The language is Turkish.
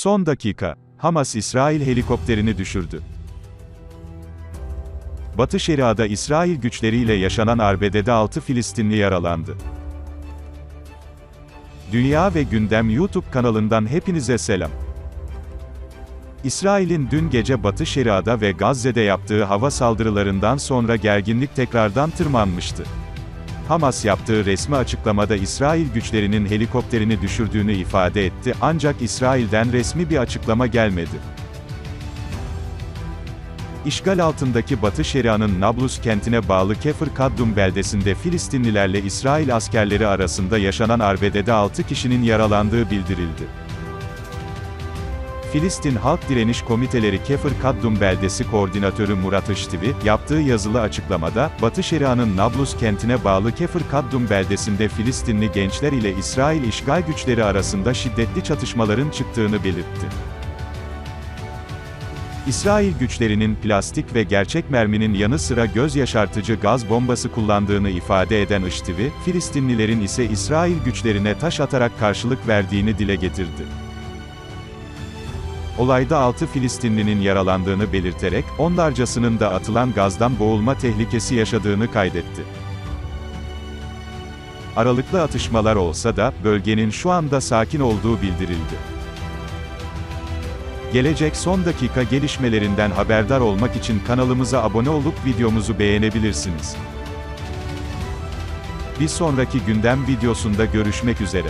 Son dakika. Hamas İsrail helikopterini düşürdü. Batı Şeria'da İsrail güçleriyle yaşanan arbedede 6 Filistinli yaralandı. Dünya ve Gündem YouTube kanalından hepinize selam. İsrail'in dün gece Batı Şeria'da ve Gazze'de yaptığı hava saldırılarından sonra gerginlik tekrardan tırmanmıştı. Hamas yaptığı resmi açıklamada İsrail güçlerinin helikopterini düşürdüğünü ifade etti ancak İsrail'den resmi bir açıklama gelmedi. İşgal altındaki Batı Şeria'nın Nablus kentine bağlı Kefir Kaddum beldesinde Filistinlilerle İsrail askerleri arasında yaşanan arbedede 6 kişinin yaralandığı bildirildi. Filistin Halk Direniş Komiteleri Kefir Kaddum Beldesi Koordinatörü Murat Iştivi, yaptığı yazılı açıklamada, Batı Şeria'nın Nablus kentine bağlı Kefir Kaddum beldesinde Filistinli gençler ile İsrail işgal güçleri arasında şiddetli çatışmaların çıktığını belirtti. İsrail güçlerinin plastik ve gerçek merminin yanı sıra göz yaşartıcı gaz bombası kullandığını ifade eden Iştivi, Filistinlilerin ise İsrail güçlerine taş atarak karşılık verdiğini dile getirdi. Olayda 6 Filistinlinin yaralandığını belirterek, onlarcasının da atılan gazdan boğulma tehlikesi yaşadığını kaydetti. Aralıklı atışmalar olsa da, bölgenin şu anda sakin olduğu bildirildi. Gelecek son dakika gelişmelerinden haberdar olmak için kanalımıza abone olup videomuzu beğenebilirsiniz. Bir sonraki gündem videosunda görüşmek üzere.